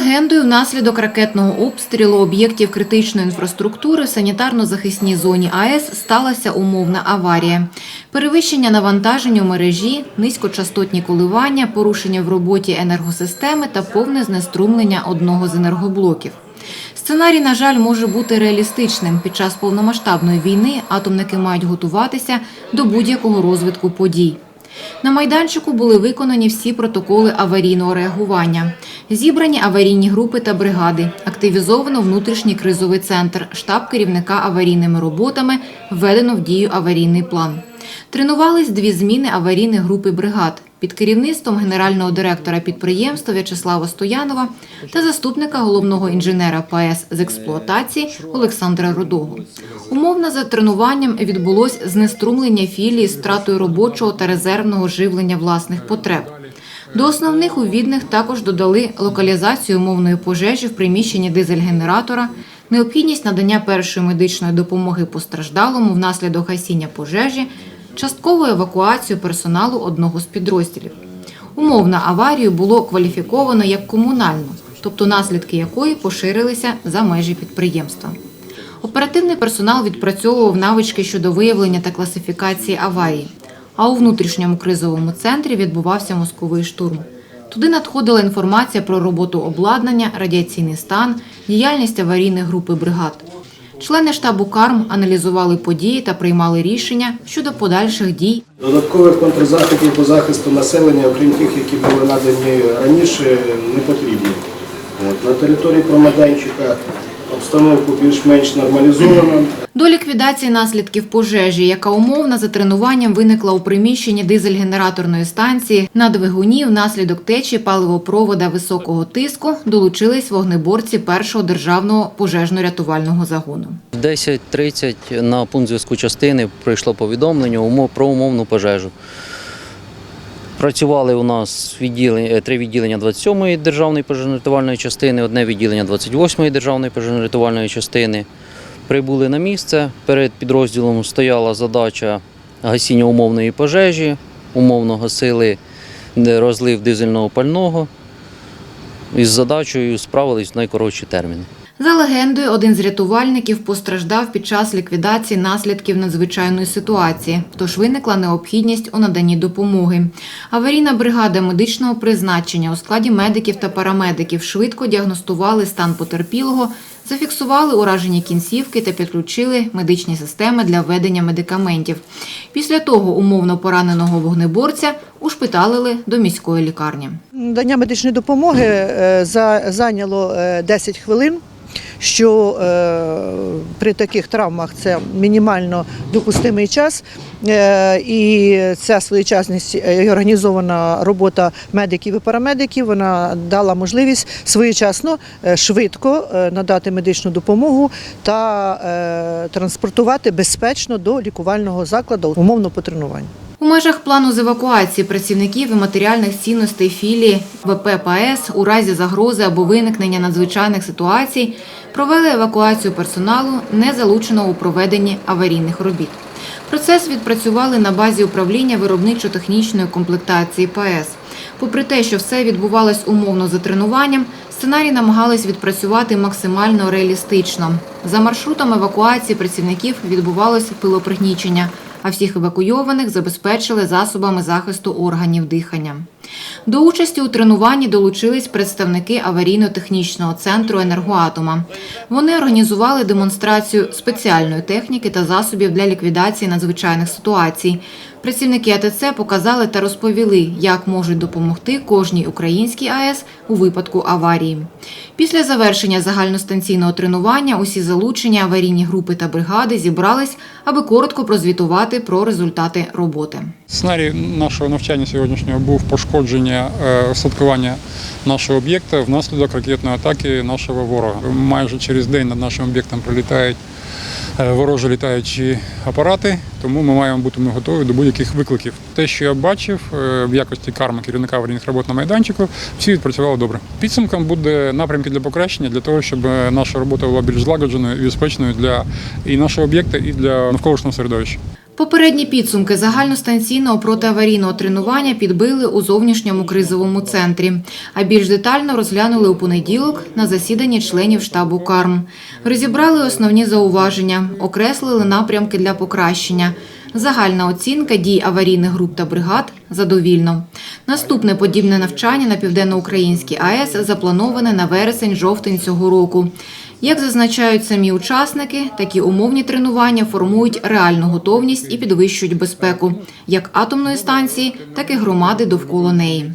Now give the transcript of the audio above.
легендою, внаслідок ракетного обстрілу об'єктів критичної інфраструктури в санітарно-захисній зоні АЕС сталася умовна аварія. Перевищення навантажень у мережі, низькочастотні коливання, порушення в роботі енергосистеми та повне знеструмлення одного з енергоблоків. Сценарій, на жаль, може бути реалістичним. Під час повномасштабної війни атомники мають готуватися до будь-якого розвитку подій. На майданчику були виконані всі протоколи аварійного реагування. Зібрані аварійні групи та бригади, активізовано внутрішній кризовий центр, штаб керівника аварійними роботами, введено в дію аварійний план. Тренувались дві зміни аварійних групи бригад під керівництвом генерального директора підприємства В'ячеслава Стоянова та заступника головного інженера ПАЕС з експлуатації Олександра Рудого. Умовно за тренуванням відбулось знеструмлення філії з втратою робочого та резервного живлення власних потреб. До основних увідних також додали локалізацію умовної пожежі в приміщенні дизель-генератора, необхідність надання першої медичної допомоги постраждалому внаслідок гасіння пожежі, часткову евакуацію персоналу одного з підрозділів. Умовно аварію було кваліфіковано як комунальну, тобто наслідки якої поширилися за межі підприємства. Оперативний персонал відпрацьовував навички щодо виявлення та класифікації аварії. А у внутрішньому кризовому центрі відбувався мозковий штурм. Туди надходила інформація про роботу обладнання, радіаційний стан, діяльність аварійної групи бригад. Члени штабу КАРМ аналізували події та приймали рішення щодо подальших дій Додаткових контрзаходів по захисту населення, окрім тих, які були надані раніше, не потрібно. От. На території промайданчика обстановку більш-менш нормалізовано. До ліквідації наслідків пожежі, яка умовно за тренуванням виникла у приміщенні дизель-генераторної станції на двигуні внаслідок течі паливопровода високого тиску, долучились вогнеборці першого державного пожежно-рятувального загону. В 10.30 на пункт зв'язку частини прийшло повідомлення умов про умовну пожежу. Працювали у нас відділення, три відділення 27-ї державної пожежно-рятувальної частини, одне відділення 28-ї державної пожежно-рятувальної частини. Прибули на місце. Перед підрозділом стояла задача гасіння умовної пожежі, умовно гасили розлив дизельного пального. Із задачею справились в найкоротші терміни. За легендою, один з рятувальників постраждав під час ліквідації наслідків надзвичайної ситуації, тож виникла необхідність у наданні допомоги. Аварійна бригада медичного призначення у складі медиків та парамедиків швидко діагностували стан потерпілого, зафіксували уражені кінцівки та підключили медичні системи для введення медикаментів. Після того умовно пораненого вогнеборця ушпиталили до міської лікарні. Надання медичної допомоги е, зайняло е, 10 хвилин. Що е, при таких травмах це мінімально допустимий час, е, і ця своєчасність е, і організована робота медиків і парамедиків вона дала можливість своєчасно, е, швидко е, надати медичну допомогу та е, транспортувати безпечно до лікувального закладу умовно по тренуванню. У межах плану з евакуації працівників і матеріальних цінностей філії ВП у разі загрози або виникнення надзвичайних ситуацій провели евакуацію персоналу, не залученого у проведенні аварійних робіт. Процес відпрацювали на базі управління виробничо-технічної комплектації ПАЕС. Попри те, що все відбувалось умовно за тренуванням, сценарій намагались відпрацювати максимально реалістично. За маршрутом евакуації працівників відбувалось пилопригнічення – а всіх евакуйованих забезпечили засобами захисту органів дихання. До участі у тренуванні долучились представники аварійно-технічного центру енергоатома. Вони організували демонстрацію спеціальної техніки та засобів для ліквідації надзвичайних ситуацій. Працівники АТЦ показали та розповіли, як можуть допомогти кожній українській АЕС у випадку аварії. Після завершення загальностанційного тренування усі залучені аварійні групи та бригади зібрались, аби коротко прозвітувати про результати роботи. Сценарій нашого навчання сьогоднішнього був пошкодження е, устаткування нашого об'єкта внаслідок ракетної атаки нашого ворога. Майже через день над нашим об'єктом прилітають е, ворожі літаючі апарати, тому ми маємо бути готові до будь-яких викликів. Те, що я бачив е, в якості карми керівника аварійних робот на майданчику, всі відпрацювали добре. Підсумком буде напрямки для покращення для того, щоб наша робота була більш злагодженою і безпечною для і нашого об'єкта, і для навколишнього середовища. Попередні підсумки загальностанційного протиаварійного тренування підбили у зовнішньому кризовому центрі, а більш детально розглянули у понеділок на засіданні членів штабу КАРМ. Розібрали основні зауваження, окреслили напрямки для покращення. Загальна оцінка дій аварійних груп та бригад задовільно. Наступне подібне навчання на південноукраїнській АЕС заплановане на вересень-жовтень цього року. Як зазначають самі учасники, такі умовні тренування формують реальну готовність і підвищують безпеку як атомної станції, так і громади довкола неї.